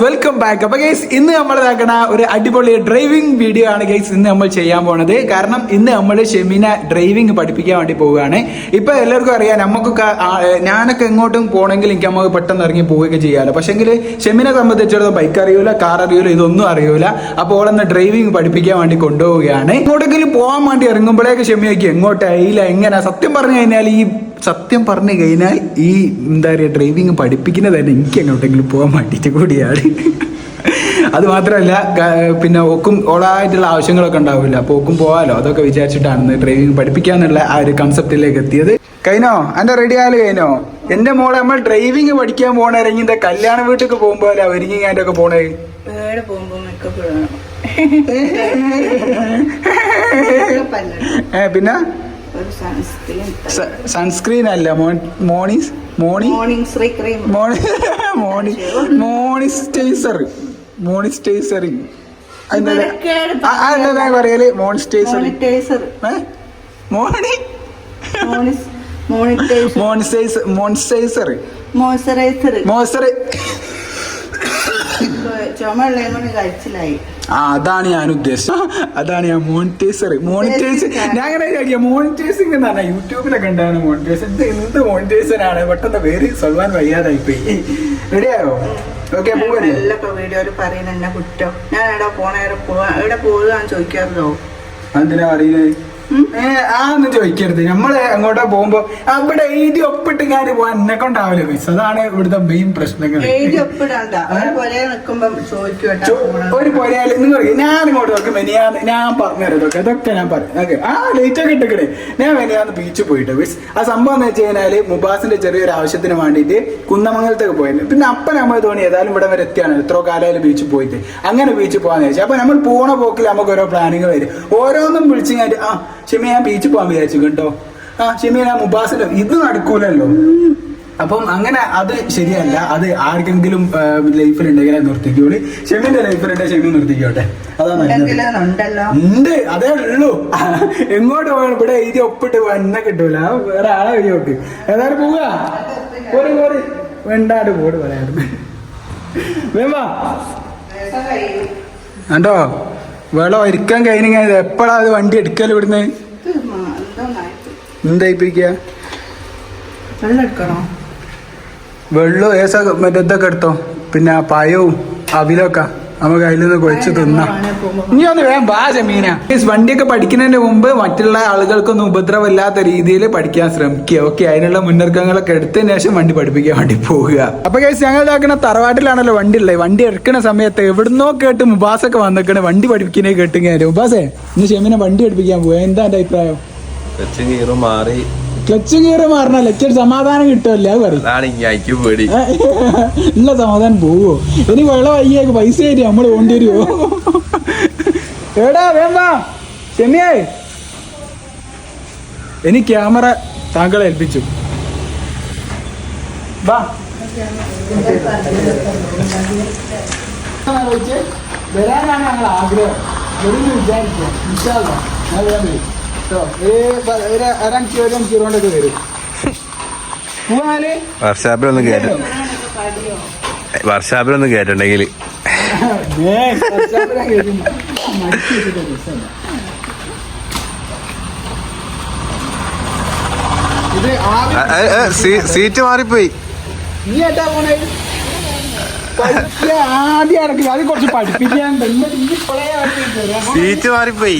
Welcome back അപ്പൊ guys ഇന്ന് നമ്മൾ ഇതാക്കണ ഒരു അടിപൊളി ഡ്രൈവിംഗ് വീഡിയോ ആണ് ഗൈസ് ഇന്ന് നമ്മൾ ചെയ്യാൻ പോണത്. കാരണം ഇന്ന് നമ്മൾ ഷെമിനെ ഡ്രൈവിംഗ് പഠിപ്പിക്കാൻ വേണ്ടി പോവുകയാണ്. ഇപ്പൊ എല്ലാവർക്കും അറിയാം നമുക്കൊക്കെ ഞാനൊക്കെ എങ്ങോട്ടും പോകണമെങ്കിൽ എനിക്ക് നമുക്ക് പെട്ടെന്ന് ഇറങ്ങി പോവുകയൊക്കെ ചെയ്യാമല്ലോ പക്ഷെങ്കിൽ ഷെമിനെ സംബന്ധിച്ചിടത്തോളം ബൈക്ക് അറിയൂല കാർ അറിയൂല ഇതൊന്നും അറിയൂല. അപ്പോൾ ഓളെന്ന് ഡ്രൈവിംഗ് പഠിപ്പിക്കാൻ വേണ്ടി കൊണ്ടുപോവുകയാണ്. എങ്ങോട്ടെങ്കിലും പോകാൻ വേണ്ടി ഇറങ്ങുമ്പോഴേക്ക് ഷെമിയൊക്കെ എങ്ങോട്ടായില്ല എങ്ങനെ? സത്യം പറഞ്ഞു കഴിഞ്ഞാൽ ഈ സത്യം പറഞ്ഞു കഴിഞ്ഞാൽ ഈ എന്താ പറയുക ഡ്രൈവിങ് പഠിപ്പിക്കുന്നത് തന്നെ എനിക്ക് എങ്ങോട്ടെങ്കിലും പോകാൻ വേണ്ടിയിട്ട് കൂടിയാണ്. അത് മാത്രമല്ല പിന്നെ ഓക്കും ഓളായിട്ടുള്ള ആവശ്യങ്ങളൊക്കെ ഉണ്ടാവില്ല. അപ്പോൾ ഓക്കും പോകാമല്ലോ അതൊക്കെ വിചാരിച്ചിട്ടാണ് ഡ്രൈവിംഗ് പഠിപ്പിക്കാന്നുള്ള ആ ഒരു കൺസെപ്റ്റിലേക്ക് എത്തിയത്. കഴിഞ്ഞോ? എന്റെ റെഡി ആയാലും കഴിഞ്ഞോ? എന്റെ മോളെ നമ്മൾ ഡ്രൈവിംഗ് പഠിക്കാൻ പോണ ഇറങ്ങി കല്യാണ വീട്ടിലേക്ക് പോകുമ്പോൾ ഒരുങ്ങി അതിന്റെ ഒക്കെ പോണേ ഏ പിന്നെ? സൺസ്ക്രീൻ അല്ല morning morning morning moisturiser. Moisturising. അതെന്താ പറയൽ? മോണിസ്റ്റൈസർ മോണി? Moisturiser moisturiser. മോയ്സ്ചറൈസർ. ആ അതാണ് ഞാൻ ഉദ്ദേശിച്ചത്. അതാണ് ഞാൻ മോണിറ്റൈസർ മോണിറ്റൈസർ ഞാൻ അങ്ങനെ വിചാരിക്കുക മോണിറ്റൈസിംഗ് എന്ന് പറഞ്ഞാൽ യൂട്യൂബിലൊക്കെ ഉണ്ടാകുന്ന മോണിറ്റൈസർ ഇത് എന്ത് മോണിറ്റൈസർ ആണ്? പെട്ടെന്ന് പേര് സൊല്ലാൻ വയ്യാതായി പോയി റെഡിയായോ ഓക്കെ വീഡിയോയിൽ പറയുന്ന കുറ്റം. ഞാൻ എവിടെ പോണ? എവിടെ പോവാ? എവിടെ പോവുകയാന്ന് ചോദിക്കാറുണ്ടോ എന്തിനാ പറയുന്നത് ഏ ആ ഒന്ന് ചോദിക്കരുത്. നമ്മൾ അങ്ങോട്ട് പോകുമ്പോ അവിടെ എഴുതി ഒപ്പിട്ട് കാര്യം പോവാൻ എന്നെ കൊണ്ടാവില്ല മിസ് അതാണ് ഇവിടുത്തെ മെയിൻ പ്രശ്നങ്ങൾ ഒരു പോയാൽ നിങ്ങൾ ഞാൻ ഇങ്ങോട്ട് നോക്കും മെനിയാന്ന് ഞാൻ പറഞ്ഞുതരാം ഇതൊക്കെ. ഇതൊക്കെ ഞാൻ പറയും. ഓക്കെ. ആ ലേറ്റ് ഒക്കെ ഇട്ടേ ഞാൻ മെനിയാന്ന് ബീച്ച് പോയിട്ട് മിസ് ആ സംഭവം എന്ന് വെച്ച് കഴിഞ്ഞാൽ മുബാസിന്റെ ചെറിയൊരു ആവശ്യത്തിന് വേണ്ടിയിട്ട് കുന്നമംഗലത്തേക്ക് പോയിരുന്നു. പിന്നെ അപ്പം നമ്മൾ തോന്നി ഏതായാലും ഇവിടെ വരെ എത്തിയാണ്. എത്രയോ കാലമായാലും ബീച്ചിൽ പോയിട്ട്. അങ്ങനെ ബീച്ചിൽ പോകാന്ന് വെച്ചാൽ അപ്പൊ നമ്മൾ പോണ പോക്കിൽ നമുക്ക് ഓരോ പ്ലാനിങ് വരും. ഓരോന്നും വിളിച്ചു കഴിഞ്ഞാൽ ആ ഷെമി ഞാൻ ബീച്ചിൽ പോകാൻ വിചാരിച്ചു കേട്ടോ ആ ഷെമി ഞാൻ മുബാസിന്റെ ഇത് നടക്കൂലല്ലോ. അപ്പം അങ്ങനെ അത് ശരിയല്ല. അത് ആർക്കെങ്കിലും ലൈഫിൽ ഉണ്ടെങ്കിൽ നിർത്തിക്കോളി. ഷെമിന്റെ ലൈഫിലുണ്ടെ ഷെമി നിർത്തിക്കോട്ടെ. അതാണ് ഉണ്ട്. അതേ ഉള്ളൂ. എങ്ങോട്ട് പോകണം ഇവിടെ എഴുതി ഒപ്പിട്ട് എന്നെ കിട്ടൂല. വേറെ ആളെ എഴുതി ഏതായാലും പോവുക പോര് പോര്. വേണ്ടാട് പോട് പറയാറുണ്ട് വേമാ കണ്ടോ? വെള്ളം ഒരുക്കാൻ കഴിഞ്ഞാൽ എപ്പോഴാ അത് വണ്ടി എടുക്കൽ ഇവിടുന്ന്? എടുക്കണോ വെള്ളം ഏസ മറ്റേ ഇതൊക്കെ എടുത്തോ? പിന്നെ പയവും അവിലൊക്കെ. നമുക്ക് അതിൽ നിന്ന് കുഴച്ച് തിന്നാം. ഇനി ഒന്ന് വേണം വാ ജമീന. വണ്ടിയൊക്കെ പഠിക്കുന്നതിന് മുമ്പ് മറ്റുള്ള ആളുകൾക്കൊന്നും ഉപദ്രവമില്ലാത്ത രീതിയിൽ പഠിക്കാൻ ശ്രമിക്കുക. ഓക്കെ അതിനുള്ള മുന്നൊരുക്കങ്ങളൊക്കെ എടുത്തതിന് ശേഷം വണ്ടി പഠിപ്പിക്കാൻ വേണ്ടി പോവുക. അപ്പൊ കേസ് ഞങ്ങൾ ഇതാക്കുന്ന തറവാട്ടിലാണല്ലോ വണ്ടി ഉള്ളത്. വണ്ടി എടുക്കുന്ന സമയത്ത് എവിടുന്നോ കേട്ട് മുബാസൊക്കെ വന്നിക്കണ. വണ്ടി പഠിപ്പിക്കുന്നേ കേട്ടിങ്ങനെ മുബാസേ ഇന്ന് ഷെമിനെ വണ്ടി പഠിപ്പിക്കാൻ പോവാ. എന്താ എന്റെ അഭിപ്രായം? മാറി. ക്ലച്ച് കീറി മാറണല്ല? ഇച്ചൊരു സമാധാനം കിട്ടുമല്ല? അത് പറയും. ഇല്ല സമാധാനം പോവോ. ഇനി വെള്ള വയ്യേക്ക് പൈസ തരും നമ്മൾ കൊണ്ടു വരുമോ എടാ വേണ്ട ചെമ്മിയായി ഇനി ക്യാമറ താങ്കളെ ഏൽപ്പിച്ചു. വാ. വരാനാണ് ഞങ്ങൾ ആഗ്രഹം വിചാരിക്കുക. ഞാൻ വർഷാപ്പിലൊന്ന് കേട്ട വർഷാപ്പിലൊന്ന് കേട്ടിട്ടുണ്ടെങ്കിൽ സീറ്റ് മാറിപ്പോയി. നീ ഏട്ടാ പോണേ? ആദ്യം അടക്കുക അത് കുറച്ച് പഠിപ്പിക്കാൻ എന്നിട്ട് ഈ കൊളയെ സീറ്റ് മാറിപ്പോയി.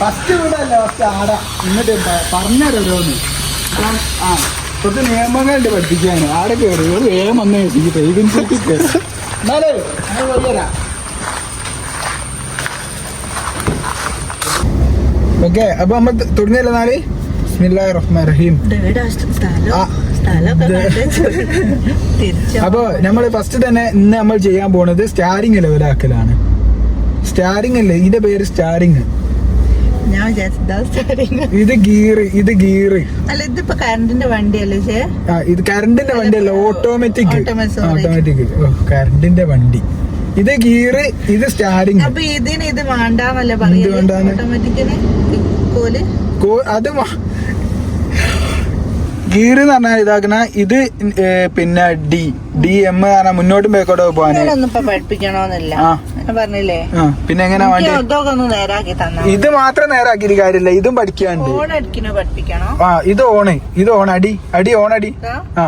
ഫസ്റ്റ് വീടല്ല ഫസ്റ്റ് ആട എന്നിട്ട് പറഞ്ഞോരോന്ന് ആ കുറച്ച് നിയമങ്ങളുണ്ട് പഠിപ്പിക്കാൻ. ആടെ കയറി വേഗം വന്നേ. ഡ്രൈവിംഗ് സീറ്റിൽ കയറി എന്നാലേ ഞാൻ പോയിരാ ഓക്കെ അപ്പൊ നമ്മൾ തുടങ്ങിയല്ലേ നാല്? ബിസ്മില്ലാഹിർ റഹ്മാൻ റഹീം. ആ. അപ്പൊ നമ്മൾ ഫസ്റ്റ് തന്നെ ഇന്ന് നമ്മൾ ചെയ്യാൻ പോണത് സ്റ്റാരിങ് ലെവലാക്കലാണ് സ്റ്റാരിങ് അല്ലേ? ഇതിന്റെ പേര് സ്റ്റാരിങ്. ഇത് ഗീറ് ഇത് ഗീറ് അല്ല ഇതിപ്പോ കറണ്ടിന്റെ വണ്ടിയല്ലേ ആ ഇത് കറണ്ടിന്റെ വണ്ടിയല്ല ഓട്ടോമാറ്റിക്. ഓട്ടോമാറ്റിക് കറണ്ടിന്റെ വണ്ടി. ഇത് ഗീറ് ഇത് സ്റ്റാരിങ് അപ്പൊ ഇതിന് ഇത് വേണ്ടാന്നല്ലേ പറയുന്നത്? ഓട്ടോമാറ്റിക്കിന് അത് ഗീർ എന്ന് പറഞ്ഞാൽ ഇതാക്കണ ഇത് പിന്നെ ഡി. ഡി എം പറഞ്ഞാൽ മുന്നോട്ടും ബേക്കോട്ടോ പോകാൻ ഞാൻ പറഞ്ഞില്ലേ? പിന്നെ എങ്ങനെ ഇത് മാത്രം നേരാക്കി കാര്യമില്ല. ഇതും പഠിക്കാണ്ട് ആ ഇത് ഓണ് ഇത് ഓൺ അടി. അടി ഓൺ അടി. ആ.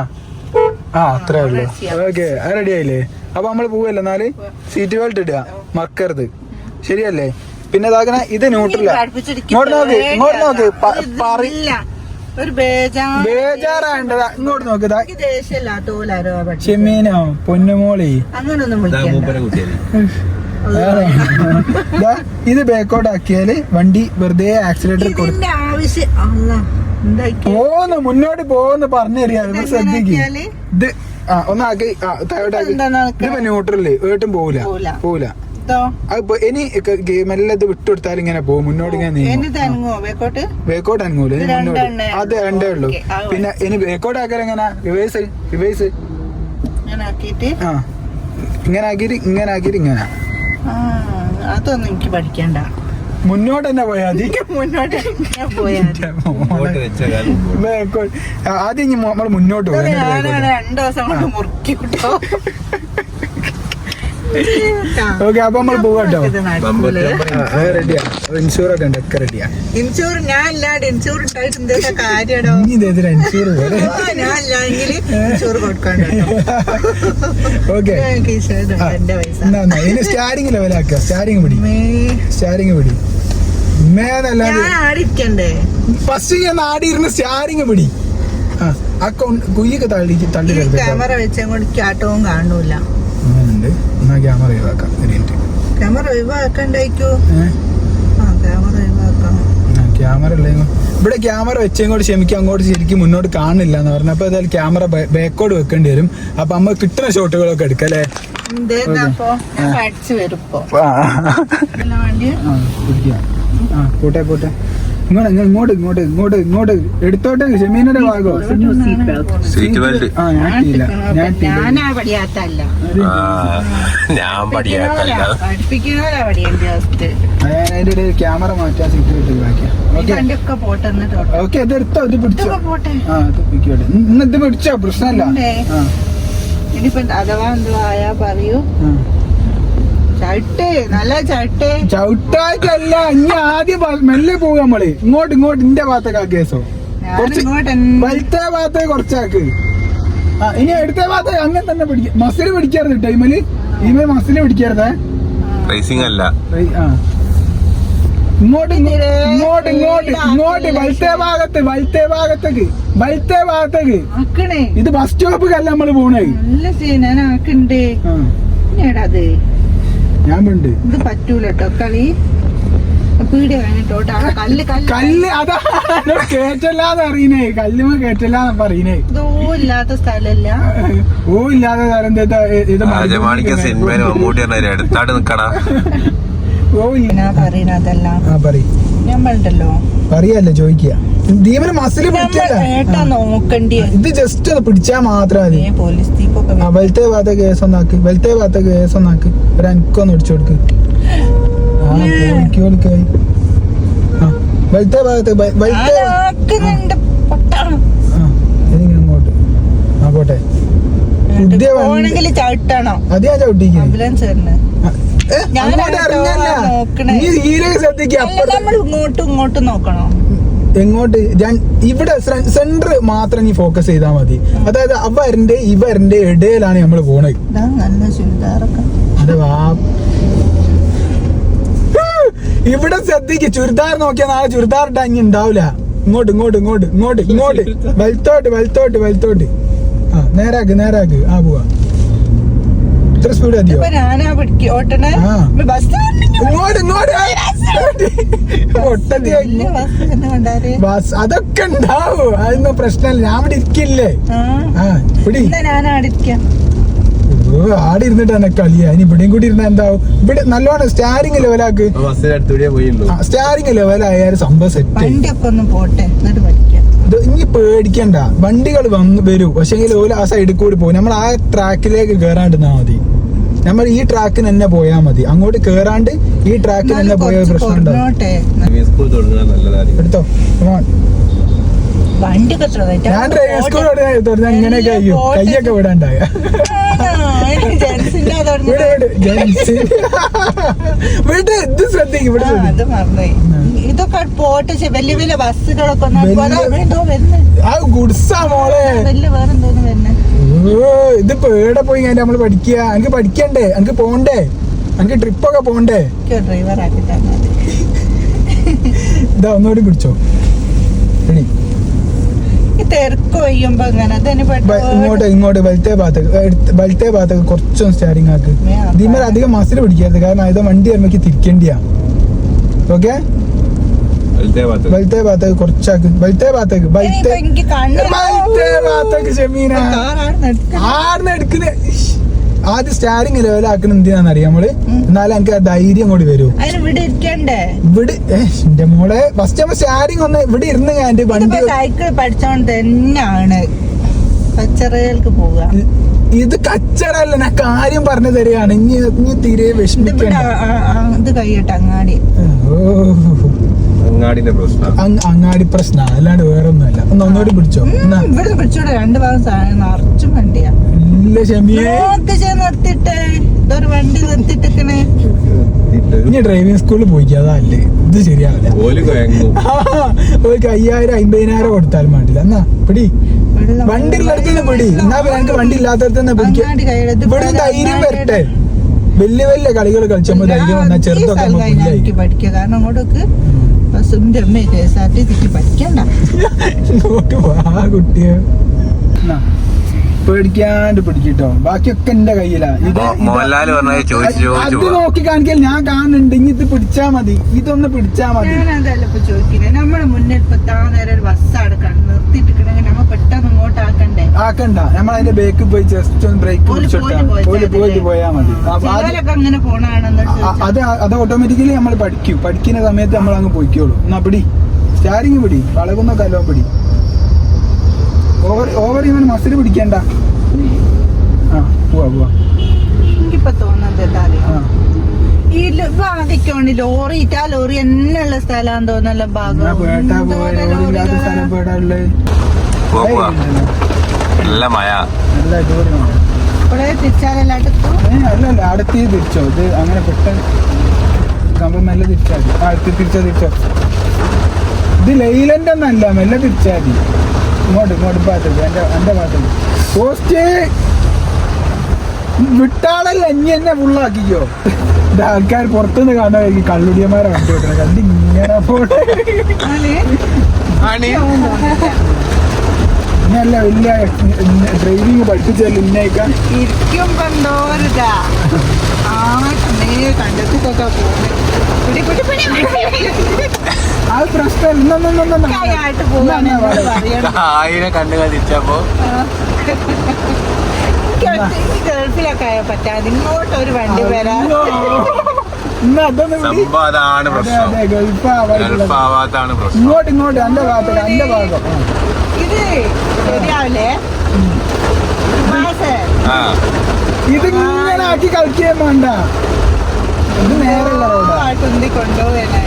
ആ അത്രേ ഉള്ളു. ഓക്കെ അത് റെഡി ആയില്ലേ? അപ്പൊ നമ്മൾ പോവല്ലേ എന്നാൽ? സീറ്റ് ബെൽറ്റ് ഇടുക. മക്കരുത്. ശരിയല്ലേ? പിന്നെ ഇതാക്കണ ഇത് ന്യൂട്രല ഇങ്ങോട്ട് നോക്ക്. ഇങ്ങോട്ട് നോക്ക്. പ- പറ ഇല്ല ഒരു ബേജാറ്. ബേജാറാണ്ടതാ ഇങ്ങോട്ട് നോക്ക് ഇതാ എനിക്ക് ദേഷ്യമില്ലാത്ത പോലെ ആരോ പഠിച്ചു ചെമ്മീനോ പൊന്നുമോളി? ഇത് ബേക്കോട്ട് ആക്കിയാൽ വണ്ടി വെറുതെ ആക്സിലേറ്റർ കൊടുക്കും പോന്ന് മുന്നോട്ട് പോന്ന് പറഞ്ഞു ശ്രദ്ധിക്കും. ഇത് ആ ഒന്നാക്കി താഴോട്ടാക്കി? ഇതിപ്പോ ന്യൂട്രൽ ഏട്ടും പോവില്ല പോവില്ല. അതിപ്പോ ഇനി മെല്ലെ ഇത് വിട്ടുകൊടുത്താൽ ഇങ്ങനെ പോകും. മുന്നോട്ട് ഇങ്ങനെ വേക്കോട്ട്? ബേക്കോട്ട് അനങ്ങൂല മുന്നോട്ട്. അത് രണ്ടേ ഉള്ളൂ. പിന്നെ ഇനി ബേക്കോട്ട് ആക്കാൻ എങ്ങനെ? റിവേഴ്സ് റിവേഴ്സ് ഞാൻ ആക്കിയിട്ട്? ആ. ഇങ്ങനെ ആക്കിയിട്ട് ഇങ്ങനെ ആക്കിയിട്ട് ഇങ്ങനെ. ആ അതൊന്നും എനിക്ക് പഠിക്കണ്ട. മുന്നോട്ട് തന്നെ പോയാൽ മതി. മുന്നോട്ട് ഇങ്ങനെ പോയാ ആ, ആദ്യം നമ്മൾ മുന്നോട്ട് പോകും. രണ്ടു ദിവസം കൊണ്ട് മുറുക്കി കിട്ടോ ഓക്കെ അപ്പൊ നമ്മൾ പോകട്ടോ റെഡിയാ. ഇൻഷൂർ ഒക്കെ ഉണ്ട് ഒക്കെ റെഡിയാ. ഇൻഷൂർ ഞാൻ ഇല്ലാണ്ട് ഇൻഷൂർ ഉണ്ടായിട്ട് എന്തൊക്കെ കാര്യടോ? ഇൻഷൂർ ഞാൻ ഇല്ലെങ്കിൽ ഇൻഷൂർ കൊടുക്കണ്ട ഓക്കെ. ഇനി സ്റ്റാരിങ് ലെവലാക്കുക സ്റ്റാരിങ് പിടി. മേ, സ്റ്റാരിങ് പിടി. മേനല്ലാതെ ഞാൻ ഫസ്റ്റ് സ്റ്റാരിങ് പിടി. ആ അക്കൗണ്ട് കുയ്യൊക്കെ തള്ളി തള്ളി ക്യാമറ വെച്ചുകൊണ്ട് ക്യാട്ടവും കാണൂല. അങ്ങനുണ്ട് എന്നാ ക്യാമറ ഒഴിവാക്കാം മിനിറ്റ് ക്യാമറ ഒഴിവാക്കണ്ടായിക്കോ? ക്യാമറ ഇല്ലെങ്കിൽ ഇവിടെ ക്യാമറ വെച്ചങ്ങോട്ട് ക്ഷമിക്കും അങ്ങോട്ട് ശരിക്കും മുന്നോട്ട് കാണില്ല എന്ന് പറഞ്ഞ. അപ്പൊ ഏതായാലും ക്യാമറ ബാക്കോട് വെക്കേണ്ടി വരും. അപ്പൊ നമ്മൾ കിട്ടുന്ന ഷോട്ടുകളൊക്കെ എടുക്കാം അല്ലേ? കൂട്ടെ ആ പോട്ടെ പോട്ടെ. ഇങ്ങോട്ട് ഇങ്ങോട്ട് ഇങ്ങോട്ട് ഇങ്ങോട്ട് ഇങ്ങോട്ട് എടുത്തോട്ടെ ഷെമീനയുടെ ഭാഗോ. സീറ്റ് ബെൽറ്റ് ആ ഞാൻ ഇട്ടില്ല ഞാൻ ഞാനാ പഠിയാത്തല്ല ആ ഞാൻ പഠിയാക്കല്ല പഠിപ്പിക്കുന്നവരാ പഠിയേണ്ട അവസ്ഥ. അതിന്റെ ഇടയിൽ ക്യാമറ മാറ്റാൻ സീറ്റ് ബെൽറ്റ് ഒഴിവാക്കിയാ ഓക്കെ ഇത് എടുത്തോ ഇത് പിടിച്ചോ? പോട്ടെ. ആ ഇത് പിടിക്കോട്ടെ ഇന്ന് ഇത് പിടിച്ചോ? പ്രശ്നമല്ല. ഇനിയിപ്പോ അഥവാ എന്തോ ആയാ പറയൂ ആ ചവിട്ടേ നല്ല ചവിട്ടേ ചവിട്ടായിട്ടല്ല ഇനി ആദ്യം മെല്ലെ പോവുക നമ്മൾ. ഇങ്ങോട്ട് ഇങ്ങോട്ട് ഇന്റെ ഭാഗത്തേക്ക് കേസോ. കുറച്ച് വലത്തെ ഭാഗത്തേക്ക് കുറച്ചാക്ക്. ആ ഇനി എടുത്ത ഭാഗത്ത് അങ്ങനെ തന്നെ പിടിക്ക മസിൽ പിടിക്കരുത് ടൈമിൽ ഇനിമേൽ മസിൽ പിടിക്കരുതേ റേസിംഗ് അല്ല. ഇങ്ങോട്ട് ഇങ്ങോ- ഇങ്ങോട്ട് ഇങ്ങോട്ട് ഇങ്ങോട്ട് വലത്തെ ഭാഗത്ത് വലത്തെ ഭാഗത്തേക്ക് വലത്തെ ഭാഗത്തേക്ക്. ഇത് ബസ് സ്റ്റോപ്പിക്കല്ല നമ്മൾ പോണേ. നല്ല സീനാണ് ആക്കണ്ടേ. അത്. ഞാൻ ഉണ്ട് ഇത് പറ്റൂല കേട്ടോ കളി പീടിയ വേണിട്ടോട്ടാ കല്ല് കല്ല്. കല്ല് അതാ കേറ്റല്ലാന്ന് അറിയണേ. കല്ലുമ കേറ്റല്ലാന്ന് പറയണേ. ഓ ഇല്ലാത്ത സ്ഥലല്ല. ഓ ഇല്ലാതെ സ്ഥലം എന്താ ഇത്? രാജമാണിക്ക സിനിമയിൽ മമ്മൂട്ടി എടുത്താട്ട് നിക്കടാ. ഓ ഇല്ല. ഞാൻ പറയുന്നതല്ല ആ പറയ്. നമ്മളുണ്ടല്ലോ പറയല്ലേ ചോദിക്കുക. ദീപന് പിടിക്കല്ല ഏട്ടാ നോക്കണ്ടി. ഇത് ജസ്റ്റ് ഒന്ന് പിടിച്ചാ മാത്രം മതി. പോലീസ് തീപ്പൊക്കെ ആ വലത്തെ ഭാഗത്തെ കേസ് ഒന്നാക്ക്. വലത്തെ ഭാഗത്തെ കേസ് ഒന്നാക്ക്. ഒരു അനക്കൊന്ന് ഒടിച്ചു കൊടുക്ക്. ആ പോയിക്ക് പോലിക്കായി ആ വലത്തെ ഭാഗത്ത് വലത്തെ ആ പോട്ടെ. പുതിയ വണ്ടി. പോണെങ്കിൽ ചവിട്ടണോ. അത് ഞാൻ ചവിട്ടിക്കുന്നു ആംബുലൻസ് വരുന്നത് ഇങ്ങോട്ടും ഇങ്ങോട്ടും നോക്കണോ? എങ്ങോട്ട്? ഞാൻ ഇവിടെ സെന്റർ മാത്രം നീ ഫോക്കസ് ചെയ്താൽ മതി. അതായത് അവരുടെ ഇവരുടെ ഇടയിലാണ് നമ്മൾ പോണത്. ഇവിടെ ശ്രദ്ധിക്ക് ചുരിദാർ നോക്കിയാൽ നാളെ ചുരിദാർ ഇട്ടാ ഇനി ഉണ്ടാവില്ല ഇങ്ങോട്ട് ഇങ്ങോട്ട് ഇങ്ങോട്ട് ഇങ്ങോട്ട് ഇങ്ങോട്ട്. വലത്തോട്ട് വലത്തോട്ട് വലത്തോട്ട് ആ നേരാക്ക് നേരാക്ക് ആ പോവാ. ഇത്ര സ്പീഡ് മതിയോ. ബസ് ഇങ്ങോട്ട് ഇങ്ങോട്ട്. അതൊക്കെ ഉണ്ടാവും. അതൊന്നും പ്രശ്നമില്ല ഞാൻ ഇവിടെ ഇരിക്കില്ലേ? ആ. പിടി. ആടെ ഇരുന്നിട്ടാണ് കളിയാ. ഇനി ഇവിടെയും കൂടി ഇരുന്ന എന്താവും? ഇവിടെ നല്ലോണം സ്റ്റാരിങ് ലെവലാക്ക് സ്റ്റാരിങ് ലെവലായാലും സംഭവം സെറ്റ് പോട്ടെ. ഇനി പേടിക്കണ്ട. വണ്ടികൾ വന്ന് വരും. പക്ഷെ ഓല ആ സൈഡിൽ കൂടി പോകും. നമ്മൾ ആ ട്രാക്കിലേക്ക് കയറാണ്ടിരുന്നാൽ മതി. നമ്മൾ ഈ ട്രാക്കിന് തന്നെ പോയാൽ മതി. അങ്ങോട്ട് കേറാണ്ട് ഈ ട്രാക്കിന് തന്നെ പോയ പ്രശ്നം ഉണ്ടാവും. എടുത്തോ. വണ്ടിയൊക്കെ ഞാൻ ഡ്രൈവിംഗ് സ്കൂൾ തുറന്ന് അങ്ങനെയൊക്കെ എല്ലാം അയ്യോ പോട്ടെ. കയ്യൊക്കെ വിടാണ്ടായ. ഇത് ശ്രദ്ധിക്കും ഇവിടെ അത് ഇതൊക്കെ പോട്ടെ വലിയ വലിയ ബസ്സുകളൊക്കെ ആ ഗുഡ്സാ മോളെ. വലിയ വേറെന്തോന്ന് വരുന്നു? ഓ ഇതിപ്പോ എവിടെ പോയി കഴിഞ്ഞാൽ നമ്മൾ പഠിക്കുക. എനിക്ക് പഠിക്കണ്ടേ? എനിക്ക് പോണ്ടേ? എനിക്ക് ട്രിപ്പൊക്കെ പോണ്ടേ? ഡ്രൈവർ ആക്കിട്ടാ ഇതാ ഒന്നുകൂടി പിടിച്ചോ എടി ഈ തിരക്ക് ഒയ്യുമ്പോ ഇങ്ങനെ ഇങ്ങോട്ട് ഇങ്ങോട്ട് വലത്തേ ഭാഗത്തേക്ക് വലത്തേ ഭാഗത്തേക്ക് കുറച്ചൊന്ന് സ്റ്റാരിങ് ആക്ക്. ഇതിന്മേൽ അധികം മസിൽ പിടിക്കരുത്. കാരണം ഇത് വണ്ടി വരുമ്പോ തിരിക്കേണ്ടിയാ. ഓക്കെ? വലത്തേ ഭാഗത്ത് വലത്തേ ഭാഗത്തേക്ക് കുറച്ചാക്ക്. വലത്തേ ഭാഗത്തേക്ക് വലത്തേ ഭാഗത്തേക്ക് കാറാണ് ആടുന്ന് എടുക്കുന്നത് ആദ്യം സ്റ്റാരിങ് ലെവലാക്കുന്ന എന്തിനാന്ന് അറിയാം നമ്മൾ. എന്നാലും എനിക്ക് ആ ധൈര്യം കൂടി വരൂ. ഇവിടെ ഇരിക്കണ്ടേ? ഇവിടെ എന്റെ മോളെ ഫസ്റ്റ് നമ്മൾ സ്റ്റാരിങ് ഒന്ന് ഇവിടെ ഇരുന്ന് ഞാൻ വണ്ടി സൈക്കിൾ പഠിച്ചോണ്ട് തന്നെയാണ്. പച്ചറകൾക്ക് പോവുക. ഇത് കച്ചടല്ല ഞാൻ കാര്യം പറഞ്ഞു തരികയാണ്. ഇനി ഇനി തീരെ വിഷമിക്കണ്ട. ഇത് കഴിയട്ടെ അങ്ങാടി. ഓ അങ്ങാടിന്റെ പ്രശ്നം. അങ്ങാടി പ്രശ്നമാണ് അല്ലാണ്ട് വേറെ ഒന്നുമില്ല ഒന്ന് ഒന്നുകൂടി പിടിച്ചോ. ഇവിടെ പിടിച്ചോടെ. രണ്ടു ഭാഗം സാധനം നിറച്ചും വണ്ടിയാ. ഇല്ല ഷമിയെ നിർത്തിട്ടെ ഇതൊരു വണ്ടി നിർത്തിട്ടേക്കണേ ഇനി ഡ്രൈവിംഗ് സ്കൂളിൽ പോയിക്കുക അതല്ലേ ഇത് ശരിയാവില്ല. ഒരു അയ്യായിരം അമ്പതിനായിരം കൊടുത്താലും വേണ്ടില്ല എന്നാ പിടി. വണ്ടി ഉള്ളിടത്തുനിന്ന് പിടി. എന്നാ പിന്നെ എനിക്ക് വണ്ടി ഇല്ലാത്തടത്തുനിന്ന് പിടിക്കാം. ഇവിടെ ധൈര്യം വരട്ടെ. വലിയ വലിയ കളികൾ കളിച്ചപ്പോ ധൈര്യം വന്നാ ചെറുതൊക്കെ പഠിക്കുക കാരണം അങ്ങോട്ടൊക്കെ ബസ്സിന്റെ അമ്മ കെ എസ് ആർ ടി സിക്ക് പഠിക്കണ്ട. ഇങ്ങോട്ട് വാ കുട്ടിയെ. പേടിക്കാണ്ട് പിടിക്കിട്ടോ. ബാക്കിയൊക്കെ എന്റെ കയ്യിലാ. ഇത് അത് നോക്കി കാണിക്കൽ ഞാൻ കാണുന്നുണ്ട്. ഇനി ഇത് പിടിച്ചാ മതി. ഇതൊന്ന് പിടിച്ചാ മതി. ഇപ്പൊ ചോദിക്കുന്നത് മുന്നിൽ ഇപ്പൊ നേരം ഒരു ബസ് അടുക്കണം നിർത്തിയിട്ടിക്കണെങ്കിൽ നമ്മ പെട്ടെന്ന് ഇങ്ങോട്ട് ആക്കണ്ടേ? ആക്കണ്ട. നമ്മൾ അതിന്റെ ബേക്കിൽ പോയി ജസ്റ്റ് ഒന്ന് ബ്രേക്ക് പിടിച്ചിട്ടാ പോയി പോയി പോയി മതി. അങ്ങനെ പോണാണെന്ന് അത് അത് ഓട്ടോമാറ്റിക്കലി നമ്മൾ പഠിക്കും. പഠിക്കുന്ന സമയത്ത് നമ്മൾ അങ്ങ് പോയിക്കോളൂ. എന്നാ പിടി. സ്റ്റാരിങ് പിടി. വളകുന്ന കല്ലോ പിടി. ഓവർ ഓവർ ഇവൻ മസിൽ പിടിക്കണ്ട. ആ പോവാ പോവാ. എനിക്കിപ്പൊ തോന്നുന്നത് എന്താ ഈ ലോറി ഇറ്റാ ലോറി എന്നുള്ള സ്ഥലം ഭാഗം നല്ല മഴ. നല്ല അല്ലല്ല അടുത്ത് തിരിച്ചോ. ഇത് അങ്ങനെ പെട്ടെന്ന് മെല്ലെ തിരിച്ചാൽ മതി. ആ അടുത്ത് തിരിച്ചോ തിരിച്ചോ. ഇത് ലൈലന്റെ ഒന്നല്ല മെല്ലെ തിരിച്ചാൽ മതി. ഇങ്ങോട്ട് ഇങ്ങോട്ട് ഭാഗത്തേക്ക് എന്റെ എന്റെ ഭാഗത്തേക്ക് പോസ്റ്റ് വിട്ടാളല്ല? ഇനി എന്നെ ഫുള്ളാക്കിക്കോ ഇത് ആൾക്കാർ പുറത്തുനിന്ന് കാണാൻ ഈ കള്ളുടിയന്മാരെ കണ്ടു കണ്ടിങ്ങനെ കണ്ട് ഇങ്ങനെ പോട്ടെ ഇന്നല്ല ഇല്ല ഡ്രൈവിങ് പഠിപ്പിച്ചാൽ ഇന്നേക്കാൻ ഇരിക്കുമ്പോ എന്തോ പോകുന്നത് അത് പ്രശ്നം ആയിരം കണ്ണുകൾ തിരിച്ചപ്പോ. എനിക്ക് ഗൾഫിലൊക്കെ പറ്റാതെ ഇങ്ങോട്ട് ഒരു വണ്ടി പ്രശ്നം. അതെ ഗൾഫാവാത്താണ് പ്രശ്നം ഇങ്ങോട്ട് ഇങ്ങോട്ട് എന്റെ ഭാഗത്തേക്ക് എന്റെ ഭാഗം. ആ. ഇത് ശരിയാവില്ലേ ആ. ഇത് ഇങ്ങനെ ആക്കി കളിക്കുകയും വേണ്ട. ഇത് നേരെയുള്ള റോഡാ. തുന്തി കൊണ്ടുപോവേനെ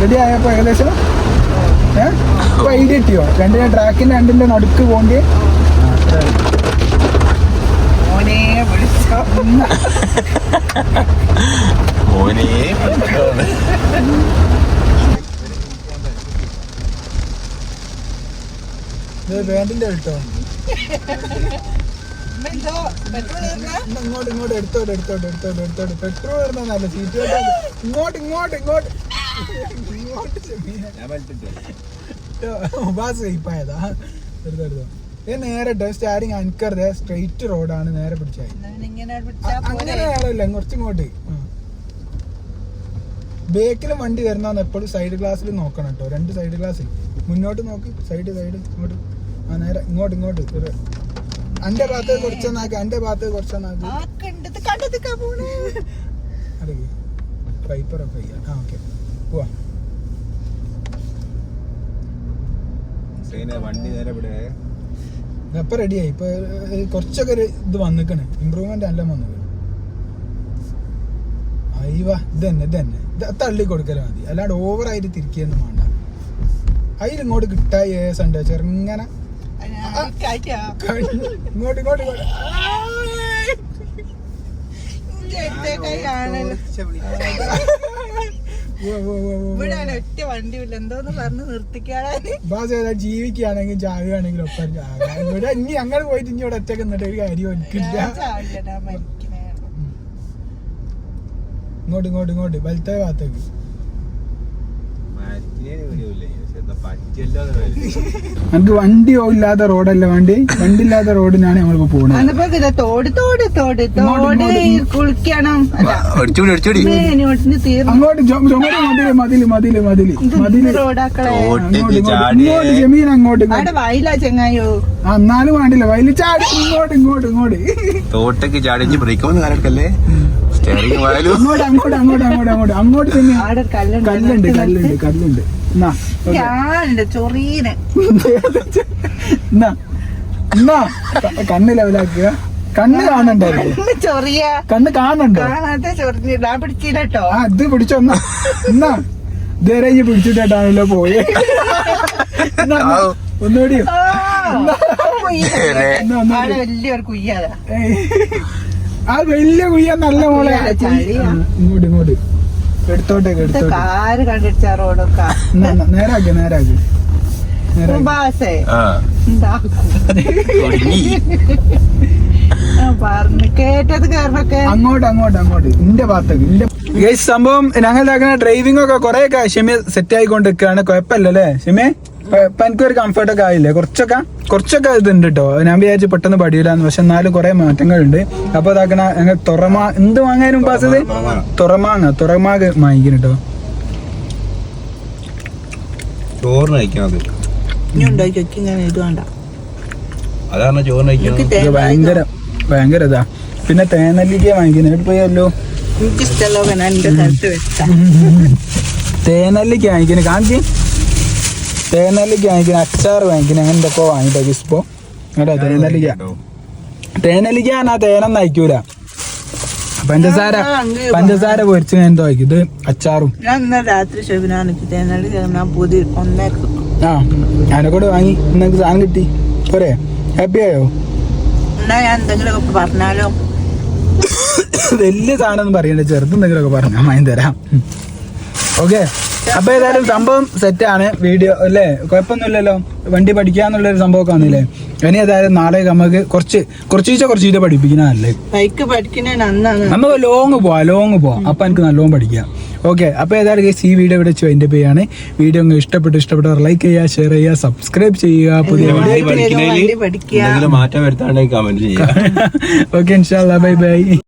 റെഡി ആയപ്പോ ഏകദേശം? ഏഹ് ഐഡിയ കിട്ടിയോ? രണ്ടിന്റെ ട്രാക്കിന്റെ രണ്ടിന്റെ നടുക്ക് പോണ്ടി മോനെ എന്തോ പെട്രോൾ ഇങ്ങോട്ട് ഇങ്ങോട്ട് എടുത്തോട്ട് എടുത്തോട്ട് എടുത്തോട്ട് എടുത്തോട്ട്. പെട്രോൾ വരുന്നതല്ല സീറ്റ് ഇങ്ങോട്ട് ഇങ്ങോട്ട് ഇങ്ങോട്ട്. ഇങ്ങോട്ട്. ബസ് സേഫായതാ എടുത്തോ എടുത്തോ. ഇത് നേരെ സ്റ്റാരിങ് അൻകർ സ്ട്രെയിറ്റ് റോഡാണ് നേരെ പിടിച്ചായി എന്നാ ഇങ്ങനെ പിടിച്ചാ അങ്ങനെ. ആളല്ല കുറച്ചിങ്ങോട്ട് ബേക്കിലും വണ്ടി വരുന്ന എപ്പോഴും സൈഡ് ഗ്ലാസ്സിൽ നോക്കണം കേട്ടോ. രണ്ട് സൈഡ് ഗ്ലാസ് മുന്നോട്ട് നോക്ക് സൈഡ് സൈഡ് ഇങ്ങോട്ട്. ആ നേരെ ഇങ്ങോട്ട് ഇങ്ങോട്ട് ഒരു അന്റെ ഭാഗത്ത് കുറച്ചെന്നാക്ക് അന്റെ ഭാഗത്ത് കുറച്ച് നാക്ക് അറിയ പൈപ്പറൊക്കെ ചെയ്യാം ആ ഓക്കെ പോവാ. വണ്ടി നേരെ ഇവിടെ. ഇപ്പൊ റെഡിയായി ഇപ്പൊ കുറച്ചൊക്കെ ഒരു ഇത് വന്നിക്കണ്. ഇമ്പ്രൂവ്മെന്റ് എല്ലാം വന്നിക്കണ്. അയ്യവാ ഇത് തന്നെ ഇത് തന്നെ ഇത് തള്ളി കൊടുക്കൽ മതി. അല്ലാണ്ട് ഓവറായിട്ട് തിരിക്കുകയൊന്നും അതിൽ ഇങ്ങോട്ട് കിട്ടായി ഏസുണ്ട് ചെറുങ്ങനെ. ഇങ്ങോട്ട് ഇങ്ങോട്ട് ഇങ്ങോട്ട്. ഒറ്റ വണ്ടിയില്ല എന്തോന്ന് പറഞ്ഞ് ജീവിക്കുകയാണെങ്കിൽ ചാകുകയാണെങ്കിലും ഒപ്പം ഇവിടെ ഇനി ഞങ്ങൾ പോയിട്ട് ഇനി ഇവിടെ ഒറ്റയ്ക്ക് നിന്നിട്ട് ഒരു കാര്യം എനിക്കില്ല. ഇങ്ങോട്ട് ഇങ്ങോട്ട് ഇങ്ങോട്ട്. വലത്തെ ഭാഗത്തേക്ക്. നമുക്ക് വണ്ടിയോ ഇല്ലാത്ത റോഡല്ല വണ്ടി? വണ്ടി ഇല്ലാത്ത റോഡിനാണ് നമ്മളിപ്പോ പോകുന്നത് അന്നപ്പോ ഇതാ തോട് തോട് തോട് ഇങ്ങോട്ട്, തോട് കുളിക്കണം. അങ്ങോട്ട് മതിൽ മതിൽ മതിൽ മതിൽ. ഇങ്ങോട്ട്. ജമീൻ അങ്ങോട്ട് ചെങ്ങായോ? എന്നാലും വേണ്ടില്ല. വയലിൽ ചാടി. ഇങ്ങോട്ട് ഇങ്ങോട്ട് ഇങ്ങോട്ട്. ചാടി ചാടിഞ്ഞ് ബ്രേക്കൊന്നും കാലെടുക്കല്ലേ? സ്റ്റെയറിംഗ് പോയാലും അങ്ങോട്ട് അങ്ങോട്ട് അങ്ങോട്ട് അങ്ങോട്ട്. അങ്ങോട്ട് അങ്ങോട്ട് തന്നെ അവിടെ കല്ലുണ്ട് കല്ലുണ്ട് കല്ലുണ്ട്. കണ്ണ് ലെവലാക്കുക. കണ്ണ് കാണണ്ടായിരുന്നു കണ്ണ് ചൊറിയ. കണ്ണ് കാണണ്ടോ കാണാത്ത ചൊറിഞ്ഞില്ല ആ പിടിച്ചില്ല ആ ഇത് പിടിച്ചോ എന്നാ. ഇതുവരെ ഇനി പിടിച്ചിട്ടാണല്ലോ പോയെ. ഒന്നുകൂടിയോ വലിയൊരു കുയ്യാതാ. ആ വലിയ കുയ്യ നല്ല മോളെ. ഇങ്ങോട്ട് ഇങ്ങോട്ട്. എടുത്തോട്ടേക്ക് എടുത്തോട്ടെ. കാര് കണ്ടിടിച്ച റോഡൊക്കെ നേരാക്കി നേരാക്കി. അങ്ങോട്ട് അങ്ങോട്ട് അങ്ങോട്ട്. ഇന്റെ ഭാഗത്തേക്ക് ഇന്റെ സംഭവം ഞങ്ങൾ അങ്ങനെ ഡ്രൈവിംഗ് ഒക്കെ കൊറേ ഒക്കെ ഷെമി സെറ്റ് ആയിക്കൊണ്ടിരിക്കുകയാണ്. കുഴപ്പമില്ലല്ലേ ഷെമി? ഇപ്പൊ എനിക്കൊരു കംഫർട്ട് ഒക്കെ ആയില്ലേ? കുറച്ചൊക്കെ കുറച്ചൊക്കെ ഇതുണ്ട് കേട്ടോ ഞാൻ വിചാരിച്ചു പെട്ടെന്ന് പടിയില്ലാന്ന് പക്ഷെ എന്നാലും കുറെ മാറ്റങ്ങളുണ്ട്. അപ്പൊ ഇതാക്കണ ഞങ്ങൾ തുറമാ എന്ത് വാങ്ങാനും പാസത് തുറമാങ്ങ. തുറമാങ്ങ വാങ്ങിക്കണം കേട്ടോ ചോറിന് കഴിക്കണത് അതാണ് ചോറിന് ഭയങ്കര ഭയങ്കര ഇതാ. പിന്നെ തേനല്ലിക്ക വാങ്ങിക്കുന്നു ഇവിടെ പോയല്ലോ തേനെല്ലിക്ക വാങ്ങിക്കുന്നു കാണിക്ക്. തേനെല്ലിക്ക വാങ്ങിക്കണം അച്ചാർ വാങ്ങിക്കണം അങ്ങനെ എന്തൊക്കെ വാങ്ങിട്ടോ ഇപ്പോ കേട്ടോ തേനെല്ലിക്ക. തേനെല്ലിക്ക ആ തേനൊന്നും അയക്കൂല. പഞ്ചസാര പഞ്ചസാര പൊരിച്ച് എന്തോ അയക്കും. ഇത് അച്ചാറും. ഞാൻ ഇന്നലെ രാത്രി ശോഭനാనికి തേനാളി ഞാൻ പുതിയ ഒന്നേ ആ ഞാനെക്കൂടെ വാങ്ങി. നിങ്ങക്ക് സാധനം കിട്ടി. പോരെ. ഹാപ്പി ആയോ? എന്നാ ഞാൻ എന്തെങ്കിലുമൊക്കെ പറഞ്ഞാലോ? വലിയ സാധനം ഒന്നും പറയണ്ട. ചെറുത് എന്തെങ്കിലുമൊക്കെ പറഞ്ഞാൽ വാങ്ങി തരാം. ഓക്കെ അപ്പൊ ഏതായാലും സംഭവം സെറ്റാണ് വീഡിയോ അല്ലേ? കുഴപ്പമൊന്നുമില്ലല്ലോ. വണ്ടി പഠിക്കാന്നുള്ളൊരു സംഭവം വന്നില്ലേ? ഇനി ഏതായാലും നാളെ നമുക്ക് കുറച്ച് കുറച്ച് കുറച്ച് പഠിപ്പിക്കുന്നതല്ലേ ബൈക്ക് പഠിക്കുന്നതിന് അന്നാണ്. നമുക്ക് ലോങ് പോവാം ലോങ് പോവാം. അപ്പൊ എനിക്ക് നല്ലോണം പഠിക്കാം. ഓക്കെ അപ്പൊ ഏതായാലും ഈ വീഡിയോ ഇവിടെ വെച്ച് അതിന്റെ പേയാണ് വീഡിയോ ഒന്ന് ഇഷ്ടപ്പെട്ട് ഇഷ്ടപ്പെട്ടവർ ലൈക്ക് ചെയ്യുക ഷെയർ ചെയ്യുക സബ്സ്ക്രൈബ് ചെയ്യുക. പുതിയ വീഡിയോ ഓക്കെ ഇൻഷാല്ല ബൈ ബൈ